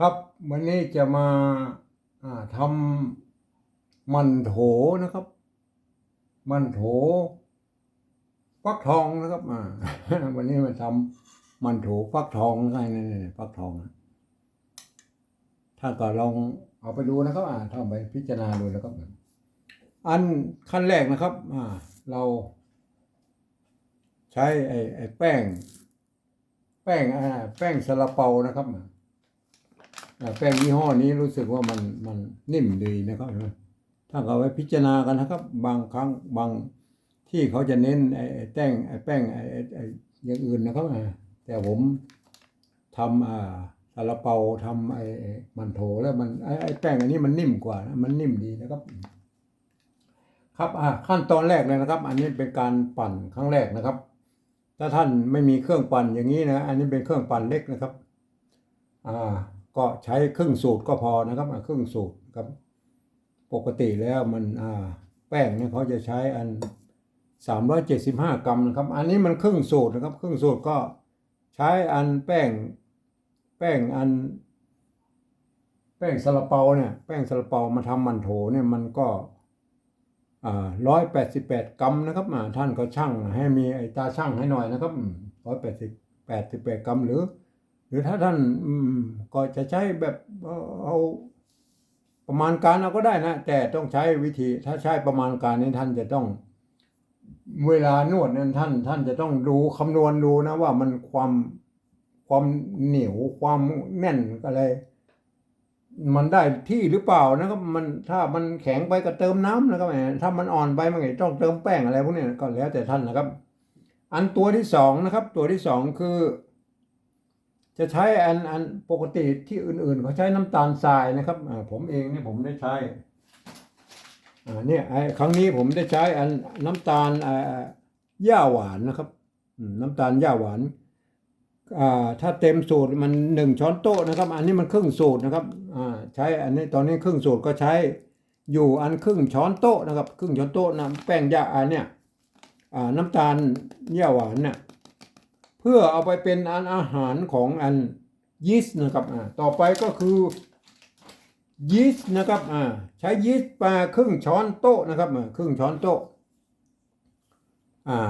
ครับวันนี้จะมาาทำมันโถนะครับ มันโถฟักทองนะครับอ่าวันนี้มาทำมันโถฟักทองไงนี่นี่ฟักทอง ถ้าก็ลองเอาไปดูนะครับอ่าถ้าไปพิจารณาดูนะครับ อันขั้นแรกนะครับอ่าเรา ใช้ไอ้ไอ้แป้ง แป้งอ่าแป้งซาลาเปานะครับ แป้งยี่ห้อนี้รู้สึกว่ามันมันนิ่มดีนะครับถ้าเอาไว้พิจารณากันนะครับ บางครั้งบางที่เขาจะเน้นไอ้แป้งไอ้แป้งไอ้ไอ้อย่างอื่นนะครับแต่ผมทำอ่าซาลาเปาทำไอ้มันโถแล้วมันไอ้ไอ้แป้งอันนี้มันนิ่มกว่ามันนิ่มดีนะครับ ครับอ่าขั้นตอนแรกเลยนะครับ อันนี้เป็นการปั่นครั้งแรกนะครับ ถ้าท่านไม่มีเครื่องปั่นอย่างนี้นะ อันนี้เป็นเครื่องปั่นเล็กนะครับ อ่า ก็ใช้ครึ่งสูตรก็พอนะครับครึ่งสูตรครับ ปกติแล้วมันอ่าแป้งเนี่ยเขาจะใช้อันสามร้อยเจ็ดสิบห้ากรัมนะครับ อันนี้มันครึ่งสูตรนะครับ ครึ่งสูตรก็ใช้อันแป้งแป้งอัน แป้งซาลาเปาเนี่ยแป้งซาลาเปามาทำมันโถเนี่ยมันก็ร้อยแปดสิบแปดกรัมนะครับท่านก็ช่างให้มีไอตาช่างให้หน่อยนะครับร้อยแปดสิบแปดสิบแปดกรัมหรือ หรือถ้าท่านอืมก็จะใช้แบบเอาประมาณการเอาก็ได้นะ แต่ต้องใช้วิธีถ้าใช้ประมาณการนี้ท่านจะต้อง เวลานวดนั้นท่าน ท่านจะต้องดูคำนวณดูนะว่ามันความความเหนียวความแน่นอะไร มันได้ที่หรือเปล่านะครับมันถ้ามันแข็งไปก็เติมน้ำนะครับถ้ามันอ่อนไปมันก็ต้องเติมแป้งอะไรพวกนี้ก็แล้วแต่ท่านนะครับ อันตัวที่สองนะครับ ตัวที่สองคือ จะใช้อันอันปกติที่อื่นๆเขาใช้น้ำตาลทรายนะครับผมเองเนี่ยผมได้ใช้อ่าเนี่ยไอครั้งนี้ผมได้ใช้อันน้ำตาลอ่หญ้าหวานนะครับน้ำตาลหญ้าหวานอ่าถ้าเต็มสูตรมันหนึ่งช้อนโต๊ะนะครับ อันนี้มันครึ่งสูตรนะครับอ่าใช้อันนี้ตอนนี้ครึ่งสูตรก็ใช้อยู่อันครึ่งช้อนโต๊ะนะครับ ครึ่งช้อนโต๊ะนะแป้งยาอันเนี่ยอ่าน้ำตาลหญ้าหวานเนี่ย พื่อเอาไปเป็นอันอาหารของอันยีสต์นะครับอ่าต่อไปก็คือยีสต์นะครับอ่าใช้ยีสต์มาครึ่งช้อนโต๊ะนะครับอ่าครึ่งช้อนโต๊ะอ่า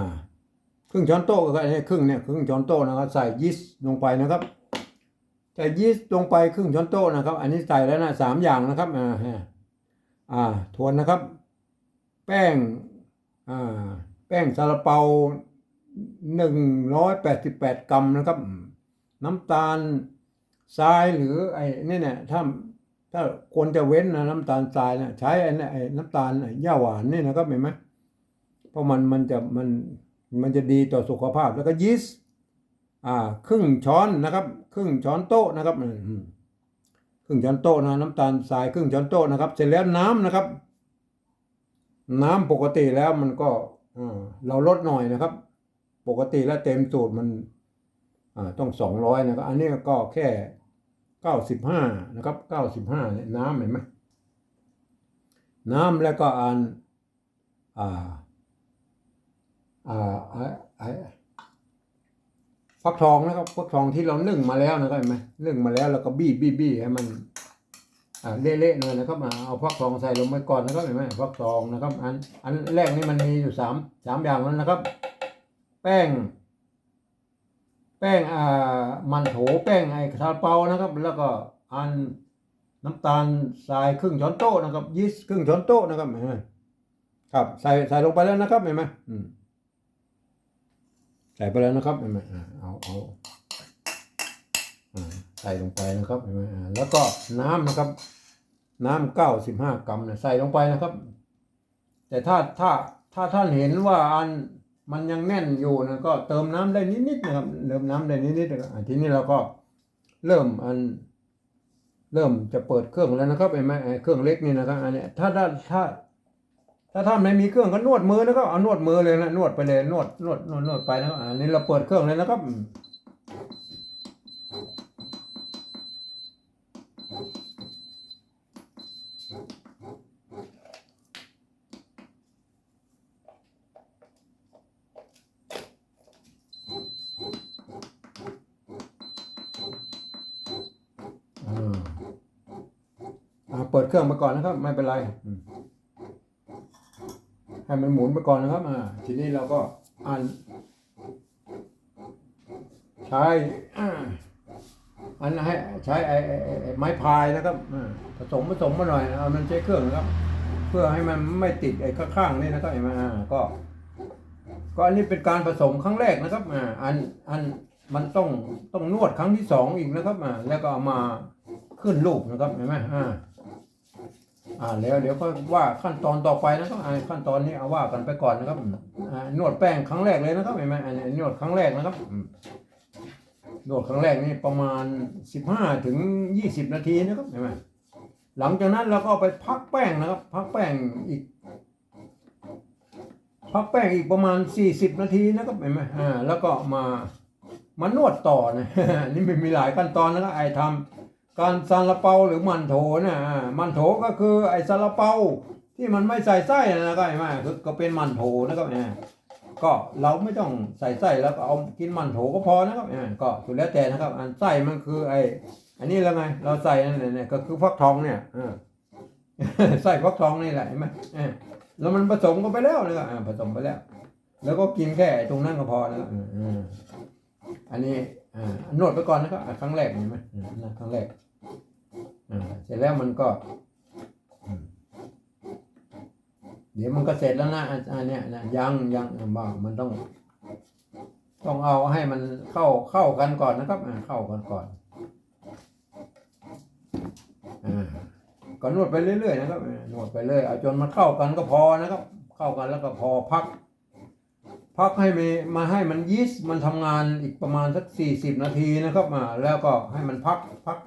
ครึ่งช้อนโต๊ะก็ได้ครึ่งเนี่ยครึ่งช้อนโต๊ะนะครับใส่ยีสต์ลงไปนะครับใส่ยีสต์ลงไปครึ่งช้อนโต๊ะนะครับ อันนี้ใส่แล้วนะสามอย่างนะครับอ่าฮะอ่าทวนนะครับ แป้งอ่าแป้งซาลาเปา หนึ่งร้อยแปดสิบแปดกรัมนะครับ น้ำตาลทรายหรือไอ้นี่เนี่ยถ้าถ้าควรจะเว้นนะน้ำตาลทรายนะใช้ไอ้นี่ไอ้น้ำตาลหญ้าหวานนี่นะครับเห็นไหมเพราะมันมันจะมันมันจะดีต่อสุขภาพแล้วก็ยีสต์อ่าครึ่งช้อนนะครับ ครึ่งช้อนโต๊ะนะครับครึ่งช้อนโต๊ะนะน้ำตาลทรายครึ่งช้อนโต๊ะนะครับ เสร็จแล้วน้ำนะครับ น้ำปกติแล้วมันก็เราลดหน่อยนะครับ ปกติแล้วเต็มสูตรมันต้องสองร้อยนะครับ อันนี้ก็แค่เก้าสิบห้านะครับเก้าสิบห้าเนี่ยน้ำเห็นไหมน้ำแล้วก็อันอ่าอ่าไอ้ไอ้ฟักทองนะครับฟักทองที่เรานึ่งมาแล้วนะครับเห็นไหมนึ่งมาแล้วแล้วก็บี้บี้บี้ให้มันอ่าเละๆหน่อยนะครับอ่าเอาฟักทองใส่ลงไปก่อนนะครับเห็นไหมฟักทองนะครับ อันอันแรกนี่มันมีอยู่สามสามอย่างแล้วนะครับ แป้ง แป้งอ่ามันโถแป้งไอ้ซาลาเปานะครับ แล้วก็อันน้ำตาลทรายครึ่งช้อนโต๊ะนะครับยีสต์ครึ่งช้อนโต๊ะนะครับเห็นไหมครับใส่ใส่ลงไปแล้วนะครับเห็นไหมใส่ไปแล้วนะครับเห็นไหมอ่าเอาเอาใส่ลงไปนะครับเห็นไหมอ่าแล้วก็น้ำนะครับ น้ำเก้าสิบห้ากรัมเนี่ยใส่ลงไปนะครับ แต่ถ้าถ้าถ้าท่านเห็นว่าอัน มันยังแน่นอยู่นะก็เติมน้ำได้นิดๆนะครับเติมน้ำได้นิดๆนะทีนี้เราก็เริ่มอัน เริ่มจะเปิดเครื่องแล้วนะครับเห็นไหมไอ้เครื่องเล็กนี่นะครับอันนี้ถ้าถ้าถ้าถ้าท่านไม่มีเครื่องก็นวดมือนะครับเอานวดมือเลยนะนวดไปเลยนวดนวดนวดนวดไปนะครับอันนี้เราเปิดเครื่องเลยนะครับอืมอ่า เปิดเครื่องไปก่อนนะครับ ไม่เป็นไรอืมให้มันหมุนไปก่อนนะครับ อ่า ทีนี้เราก็อ่านใช้อ่าอันให้ใช้ไอ้ไอ้ไอ้ไอ้ไม้พายนะครับอ่าผสมผสมมาหน่อยเอามันใช้เครื่องนะครับ เพื่อให้มันไม่ติดไอ้ข้างๆนี่นะครับเห็นไหมอ่าก็ ก็อันนี้เป็นการผสมครั้งแรกนะครับอ่าอันอันมันต้องต้องนวดครั้งที่สองอีกนะครับอ่าแล้วก็เอามาขึ้นรูปนะครับเห็นไหมอ่า อ่าแล้วเดี๋ยวก็ว่าขั้นตอนต่อไปนะครับอ่าขั้นตอนนี้เอาว่ากันไปก่อนนะครับอ่านวดแป้งครั้งแรกเลยนะครับเห็นไหมอันนี้นวดครั้งแรกนะครับนวดครั้งแรกนี่ประมาณสิบห้าถึงยี่สิบนาทีนะครับเห็นไหมหลังจากนั้นเราก็ไปพักแป้งนะครับ พักแป้งอีก พักแป้งอีกประมาณ40นาทีนะครับเห็นไหมอ่าแล้วก็มามานวดต่อนะนี่มันมีหลายขั้นตอนนะครับไอ้ทำ การซาลาเปาหรือมันโถนะอ่ามันโถก็คือไอซาลาเปาที่มันไม่ใส่ไส้นะครับเห็ไหมคือก็เป็นมันโถนะครับเนี่ยก็เราไม่ต้องใส่ไส้แล้วก็เอากินมันโถก็พอนะครับอ่าก็สุดแล้วแต่นะครับ อันไส้มันคือไออันนี้แล้วไง เราใส่นั่นเนี่ยก็คือฟักทองเนี่ยอ่าไส้ฟักทองนี่แหละเห็นไหมอ่าแล้วมันผสมกันไปแล้วนะครับอ่าผสมไปแล้ว แล้วก็กินแค่ตรงนั้นก็พอนะครับอันนี้อ่านวดไปก่อนนะครับอ่าครั้งแรกเห็นไหมอืมนะครั้งแรก เสร็จแล้วมันก็ เดี๋ยวมันก็เสร็จแล้วนะอันนเนี้ยนะยังยังบ้างมันต้อง ต้องเอาให้มันเข้าเข้ากันก่อนนะครับเข้ากันก่อนอ่าก็นวดไปเรื่อยๆนะครับนวดไปเรื่อยเอาจนมันเข้ากันก็พอนะครับ เข้ากันแล้วก็พอพัก พักให้มีมาให้มันยีสต์มันทำงานอีกประมาณสักสี่สิบนาทีนะครับอ่าแล้วก็ให้มันพักพัก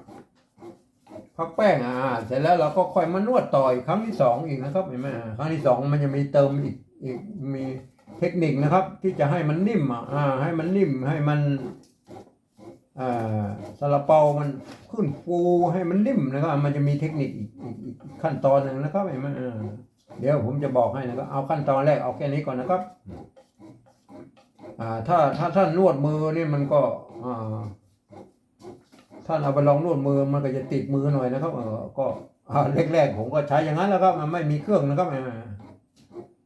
พักแป้งอ่าเสร็จแล้วเราก็ค่อยมานวดต่ออีกครั้งที่สองอีกนะครับเห็นไหมครั้งที่สองมันจะมีเติมอีกอีกมีเทคนิคนะครับ ที่จะให้มันนิ่มอะอ่าให้มันนิ่มให้มันอ่าซาลาเปามันขึ้นฟูให้มันนิ่มนะครับมันจะมีเทคนิคอีกอีกขั้นตอนหนึ่งนะครับเห็นไหมเดี๋ยวผมจะบอกให้นะครับเอาขั้นตอนแรกเอาแค่นี้ก่อนนะครับอ่าถ้าถ้าท่านนวดมือนี่มันก็อ่า ท่านเอาไปลองนวดมือมันก็จะติดมือหน่อยนะครับเออก็อ่าแรกๆผมก็ใช้อย่างนั้นแล้วครับมันไม่มีเครื่องนะครับอ่า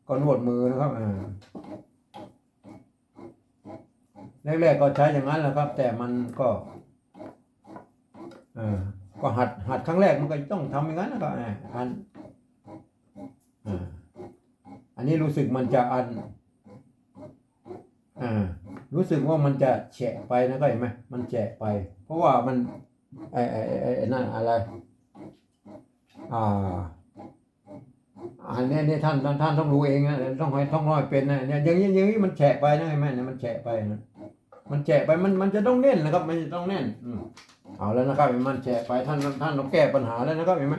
ก็นวดมือนะครับอ่าแรกๆก็ใช้อย่างนั้นแหละครับ แต่มันก็เออก็หัดหัดครั้งแรกมันก็ต้องทำอย่างนั้นนะครับอ่าอันอ่าอันนี้รู้สึกมันจะอัน อ่ารู้สึกว่ามันจะแฉะไปนะก็เห็นไหมมันแฉะไป เพราะว่ามันไอ้ไอ้ไอ้ไอ้นั่นอะไร อ่าอันนี้นี่ท่านท่านท่านต้องรู้เองนะต้องให้ต้องร้อยเป็นนะเนี่ยอย่างนี้อย่างนี้มันแฉะไปนะเห็นไหมเนี่ยมันแฉะไปนะมันแฉะไปมันมันจะต้องแน่นนะครับ มันจะต้องแน่นอืมเอาแล้วนะครับมันแฉะไปท่านท่านต้องแก้ปัญหาแล้วนะครับเห็นไหม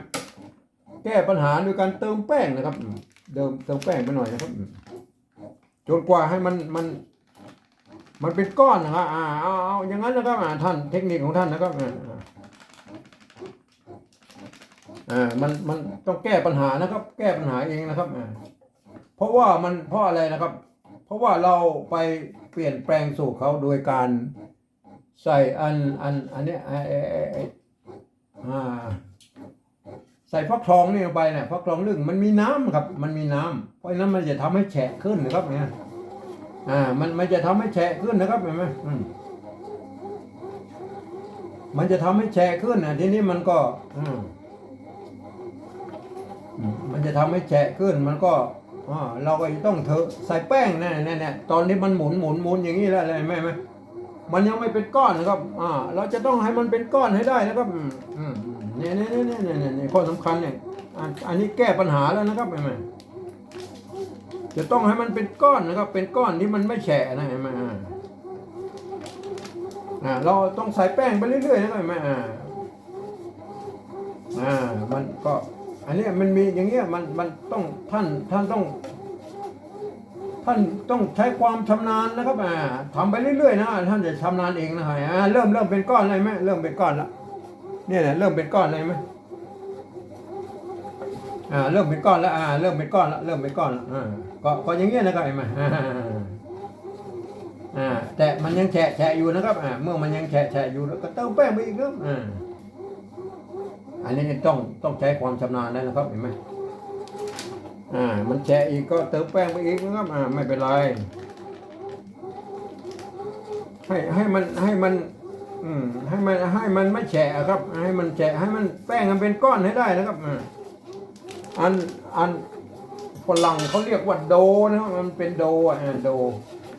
แก้ปัญหาโดยการเติมแป้งนะครับเติมเติมแป้งไปหน่อยนะครับจนกว่าให้มันมัน มันเป็นก้อนนะครับอ่าเอาเอาอย่างนั้นนะครับอ่าท่านเทคนิคของท่านนะครับอ่ามันมันต้องแก้ปัญหานะครับ แก้ปัญหาเองนะครับอ่าเพราะว่ามันเพราะอะไรนะครับ เพราะว่าเราไปเปลี่ยนแปลงสูตรเขาโดยการใส่อันอันอันนี้ไอไอ้ไอ้ไอ้อ่าใส่ฟักทองนี่ลงไปเนี่ยฟักทองลึ่งมันมีน้ำครับ มันมีน้ำเพราะฉะนั้นมันจะทำให้แฉะขึ้นนะครับเนี่ย อ่า มันมันจะทำให้แฉะขึ้นนะครับเห็นไหมอืมมันจะทำให้แฉะขึ้นนะทีนี้มันก็อืมมันจะทำให้แฉะขึ้น มันก็อ่าเราก็จะต้องเถอะใส่แป้งแน่แน่แน่ตอนนี้มันหมุนหมุนหมุนอย่างนี้แล้วอะไรไหมไหมมันยังไม่เป็นก้อนนะครับ อ่า เราจะต้องให้มันเป็นก้อนให้ได้นะครับอืมอืมอืมเนี่ยเนี่ยเนี่ยเนี่ยเนี่ยเนี่ยข้อสำคัญเนี่ยอันอันนี้แก้ปัญหาแล้วนะครับเห็นไหม จะต้องให้มันเป็นก้อนนะครับเป็นก้อนที่มันไม่แฉะนะเห็นไหมอ่าอ่เราต้องใส่แป้งไปเรื่อยๆนะเห็นไหมอ่าอ่ามันก็ อันนี้มันมีอย่างเงี้ยมันมันต้องท่านท่านต้อง ท่านต้องใช้ความชำนาญนะครับอ่าทำไปเรื่อยๆนะท่านจะชำนาญเองนะครับอ่าเริ่มเริ่มเป็นก้อนเลยไหมเริ่มเป็นก้อนละเนี่ยนะเริ่มเป็นก้อนเลยไหมอ่าเริ่มเป็นก้อนแล้วอ่าเริ่มเป็นก้อนแล้วเริ่มเป็นก้อนแล้วอ่า ก็ก็อย่างเงี้ยนะครับเห็นไหมอ่าอ่าแต่มันยังแฉะแฉะอยู่นะครับอ่าเมื่อมันยังแฉะแฉะอยู่แล้วก็เติมแป้งไปอีกครับอ่าอันนี้ต้องต้องใช้ความชำนาญแล้วนะครับเห็นไหมอ่ามันแฉะอีกก็เติมแป้งไปอีกนะครับอ่าไม่เป็นไรให้ให้มันให้มันอืมให้มันให้มันไม่แฉะครับ ให้มันแฉะให้มันแป้งมันเป็นก้อนให้ได้นะครับอ่าอันอัน ฝรั่งเขาเรียกว่าโดนะมันเป็นโดอะโด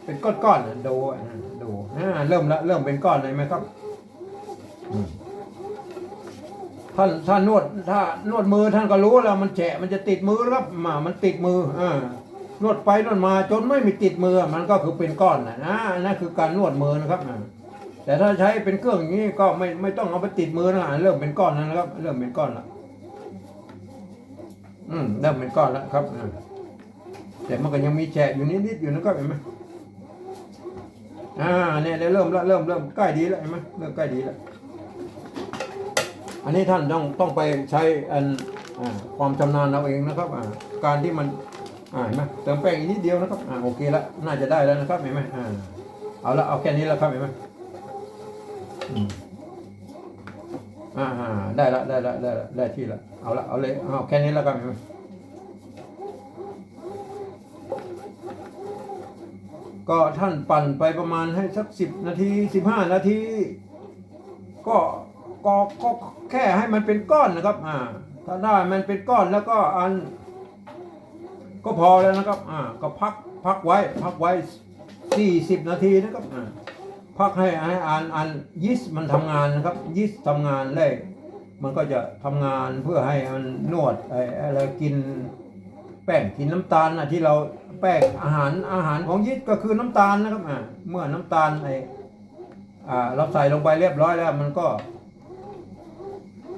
เป็นก้อนก้อนๆอะโดอะโดอ่าเริ่มละเริ่มเป็นก้อนเลยไหมครับท่านท่านนวดถ้านวดมือท่านก็รู้แล้วมันแฉะมันจะติดมือครับมามันติดมืออ่านวดไปนวดมาจนไม่มีติดมือมันก็คือเป็นก้อนนะนะนั่นคือการนวดมือนะครับแต่ถ้าใช้เป็นเครื่องอย่างนี้ก็ไม่ไม่ต้องเอาไปติดมือนะเริ่มเป็นก้อนแล้วนะครับ เริ่มเป็นก้อนแล้ว อืมเริ่มเป็นก้อนแล้วครับแต่มันก็ยังมีแฉะอยู่นิดๆอยู่นะครับเห็นไหมอ่าเนี่ยเริ่มแล้วเริ่มเริ่มใกล้ดีแล้วเห็นไหมเริ่มใกล้ดีแล้ว อันนี้ท่านต้องต้องไปใช้อันอความชำนาญเราเองนะครับการที่มันอ่าเห็นไหมเติมแป้งอีกนิดเดียวนะครับอ่าโอเคแล้วน่าจะได้แล้วนะครับเห็นไหมอ่าเอาละเอาแค่นี้แล้วครับเห็นไหม อ่าได้ละได้ละได้ละได้ที่ละเอาละเอาเลยเอาแค่นี้แล้วครันก็ท่านปั่นไปประมาณให้สักสิบนาทีสิบห้านาที ก็ก็ก็แค่ให้มันเป็นก้อนนะครับอ่าถ้าได้มันเป็นก้อนแล้วก็อัน ก็พอแล้วนะครับอ่าก็พักพักไว้พักไว้สี่สิบนาทีนะครับอ่า พักให้ให้อันอันยีสต์มันทำงานนะครับยีสต์ทำงานเลยมันก็จะทำงานเพื่อให้มันนวดไอ้อะไรกินแป้งกินน้ำตาลนะที่เราแป้งอาหารอาหารของยีสต์ก็คือน้ำตาลนะครับอ่าเมื่อน้ำตาลไออ่าเราใส่ลงไปเรียบร้อยแล้วมันก็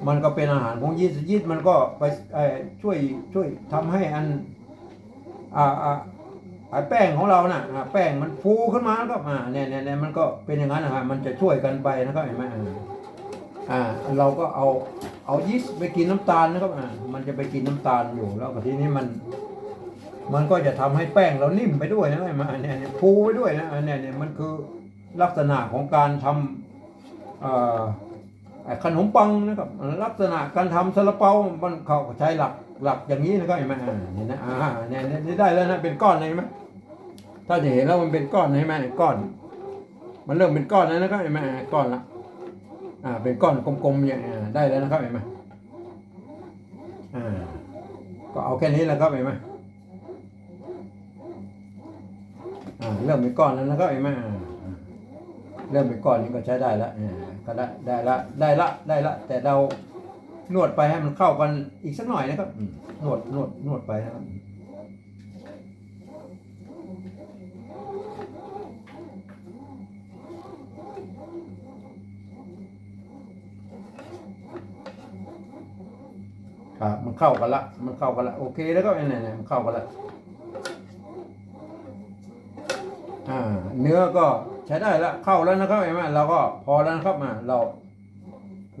มันก็เป็นอาหารของยีสต์ยีสต์มันก็ไปไอช่วยช่วยทำให้อันอ่าอ่า ไอ้แป้งของเราน่ะอ่าแป้งมันฟูขึ้นมาแล้วก็อ่าเนี่ยเนี่ยเนี่ยมันก็เป็นอย่างนั้นนะครับมันจะช่วยกันไปนะครับเห็นไหมอ่าอ่าเราก็เอาเอายีสต์ไปกินน้ำตาลนะครับอ่ามันจะไปกินน้ำตาลอยู่แล้วทีนี้มัน มันก็จะทำให้แป้งเรานิ่มไปด้วยนะไอ้มาเนี่ยเนี่ยฟูไปด้วยนะเนี่ยเนี่ยมันคือลักษณะของการทำเอ่อไอ้ขนมปังนะครับลักษณะการทำซาลาเปามันเขาใช้หลัก หลักอย่างนี้นะครับเห็นไหมอ่าเนี่ยนะอ่าเนี่ยนี่ได้แล้วนะเป็นก้อนเลยเห็นไหมถ้าจะเห็นแล้วมันเป็นก้อนใช่ไหมก้อน มันเริ่มเป็นก้อนแล้วนะครับเห็นไหมก้อนละอ่าเป็นก้อนกลมๆอย่างอ่าได้แล้วนะครับเห็นไหมอ่าก็เอาแค่นี้และครับเห็นไหมอ่าเริ่มเป็นก้อนแล้วนะครับเห็นไหมเริ่มเป็นก้อนนี้ก็ใช้ได้แล้วอ่าก็ได้ได้ละได้ละได้ละแต่เรา นวดไปให้มันเข้ากันอีกสักหน่อยนะครับอืมนวดนวดนวดไปนะครับครับมันเข้ากันละ มันเข้ากันละ โอเคแล้วก็เนี่ยเนี่ยมันเข้ากันละอ่าเนื้อก็ใช้ได้แล้วเข้าแล้วนะครับเห็นไหมเราก็พอแล้วนะครับอ่าเรา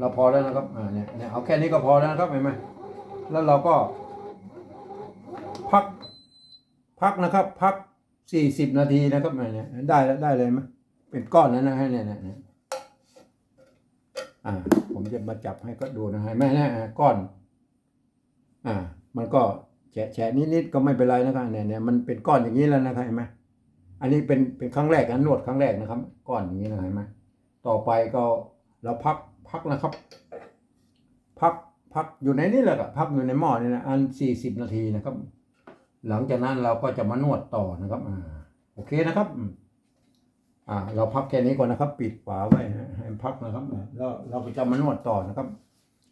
เราพอแล้วนะครับอ่าเนี่ยเนี่ยเอาแค่นี้ก็พอแล้วนะครับเห็นไหมแล้วเราก็ พัก พักนะครับ พักสี่สิบนาทีนะครับเนี่ยได้แล้วได้เลยไหมเป็นก้อนแล้วนะฮะเนี่ยเนี่ยเนี่ยอ่า ผมจะมาจับให้ก็ดูนะฮะแม่เนี่ยก้อน อ่า มันก็แฉะแฉะนิดๆก็ไม่เป็นไรนะครับเนี่ยเนี่ยมันเป็นก้อนอย่างนี้แล้วนะครับเห็นไหมอันนี้เป็นเป็นครั้งแรกนะนวดครั้งแรกนะครับ ก้อนอย่างนี้นะเห็นไหมต่อไปก็เราพัก พักนะครับ พักพักอยู่ในนี้แหละครับพักอยู่ในหม้อนี่นะอันสี่สิบนาทีนะครับ หลังจากนั้นเราก็จะมานวดต่อนะครับอ่าโอเคนะครับอ่าเราพักแค่นี้ก่อนนะครับ ปิดฝาไว้ให้พักนะครับแล้วเราก็จะมานวดต่อนะครับ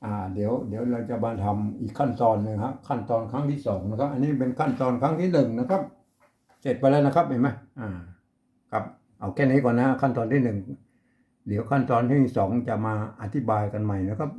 อ่า เดี๋ยวเดี๋ยวเราจะมาทำอีกขั้นตอนหนึ่งครับขั้นตอนครั้งที่สองนะครับ อันนี้เป็นขั้นตอนครั้งที่หนึ่งนะครับ เสร็จไปแล้วนะครับเห็นไหมอ่า ครับเอาแค่นี้ก่อนนะขั้นตอนที่หนึ่ง เดี๋ยวขั้นตอนที่สองจะมาอธิบายกันใหม่นะครับ